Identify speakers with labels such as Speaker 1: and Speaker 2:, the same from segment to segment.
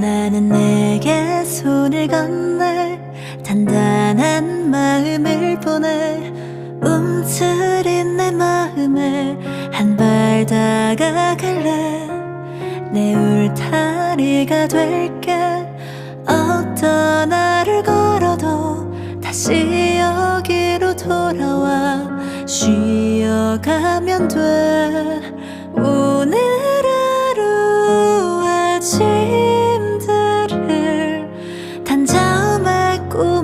Speaker 1: 내 단단한 마음을 보내 움츠린 내 마음에 한 발 다가갈래. 내 울타리가 될게. 어떤 날을 걸어도 다시 여기로 돌아와. 쉬어가면 돼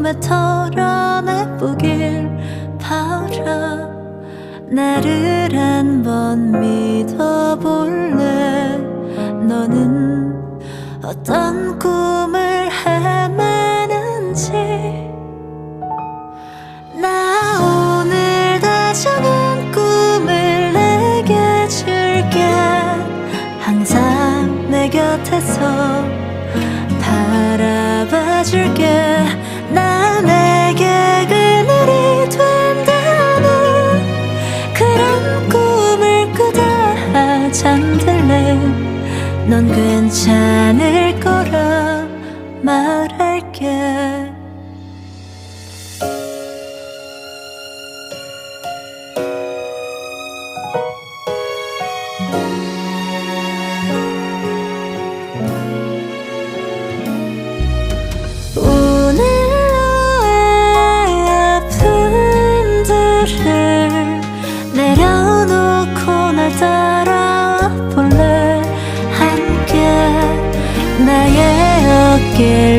Speaker 1: 꿈에 털어내보길 바라. 나를 한번 믿어볼래? 너는 어떤 꿈을 헤매는지. 나 오늘 다정한 꿈을 내게 줄게. 항상 내 곁에서 넌 괜찮을 거라 말할게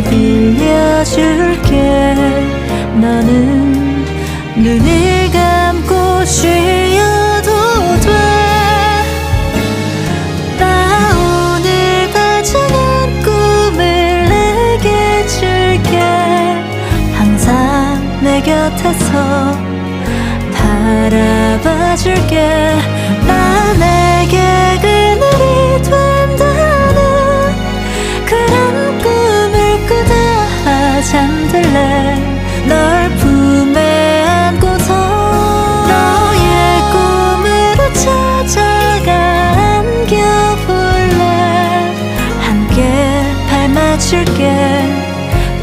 Speaker 1: 빌려줄게. 너는 눈을 감고 쉬어도 돼. 나 오늘 다정한 꿈을 내게 줄게. 항상 내 곁에서 바라봐 줄게. 나내 비춰줄게.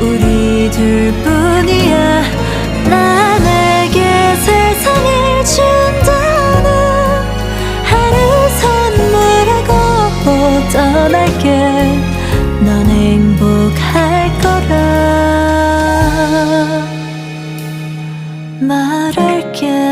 Speaker 1: 우리 둘뿐이야. 나에게 세상을 준다는 하루 선물하고 또 떠날게. 넌 행복할 거라. 말할게.